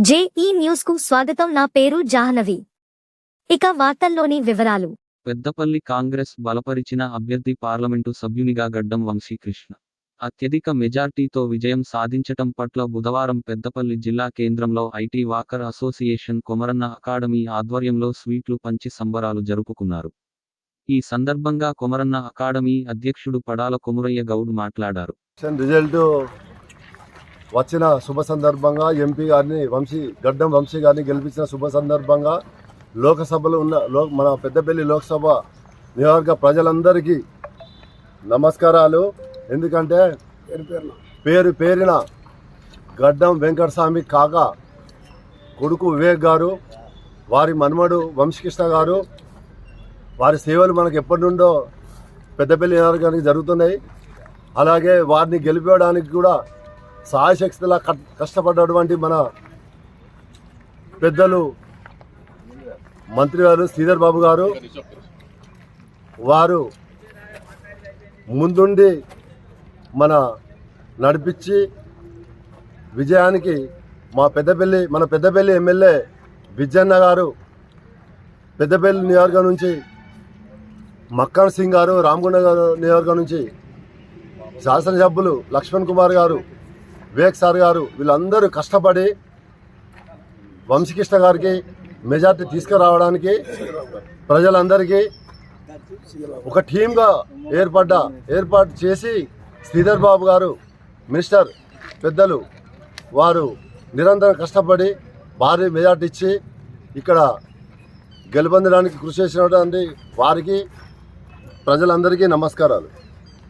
JEE న్యూస్కు స్వాగతం. నా పేరు జాహ్నవి. ఇక వార్తల్లోని వివరాలు. పెద్దపల్లి కాంగ్రెస్ బలపరిచిన అభ్యర్థి పార్లమెంటు సభ్యునిగా గడ్డం వంశీకృష్ణ. అత్యధిక మెజార్టీతో విజయం సాధించటం పట్ల బుధవారం పెద్దపల్లి జిల్లా కేంద్రంలో IT walker association Komaranna academy ఆధ్వర్యంలో స్వీట్లు పంచి సంబరాలు జరుపుకున్నారు. ఈ సందర్భంగా కొమరన్న అకాడమీ అధ్యక్షుడు పడాల కొమురయ్య గౌడ్ మాట్లాడారు. రిజల్ట్ వచ్చిన శుభ సందర్భంగా ఎంపీ గారిని వంశీ గడ్డం వంశీ గారిని గెలిపించిన శుభ సందర్భంగా లోకసభలో ఉన్న లో మన పెద్దపల్లి లోక్సభ నియోజకవర్గ ప్రజలందరికీ నమస్కారాలు. ఎందుకంటే పేరు పేరిన గడ్డం వెంకటస్వామి కాక కొడుకు వివేక్ గారు వారి మన్మడు వంశీకృష్ణ గారు వారి సేవలు మనకు ఎప్పటి నుండో పెద్దపల్లి నియోజకవర్గానికి జరుగుతున్నాయి. అలాగే వారిని గెలిపేయడానికి కూడా సాయశక్తిలా కష్టపడ్డటువంటి మన పెద్దలు మంత్రి గారు శ్రీధర్ బాబు గారు వారు ముందుండి మన నడిపించి విజయానికి మా పెద్దపల్లి మన పెద్దపల్లి ఎమ్మెల్యే విజయన్న గారు పెద్దపల్లి నియోజకవర్గం నుంచి మక్కన్ సింగ్ గారు రామగుండ గారు నియోజకవర్గం నుంచి శాసనసభ్యులు లక్ష్మణ్ కుమార్ గారు వివేక్ సార్ గారు వీళ్ళందరూ కష్టపడి వంశీకృష్ణ గారికి మెజార్టీ తీసుకురావడానికి ప్రజలందరికీ ఒక టీమ్గా ఏర్పడ్డ ఏర్పాటు చేసి శ్రీధర్ బాబు గారు మినిస్టర్ పెద్దలు వారు నిరంతరం కష్టపడి భారీ మెజార్టీ ఇచ్చి ఇక్కడ గెలుపొందడానికి కృషి చేసినటువంటి వారికి ప్రజలందరికీ నమస్కారాలు.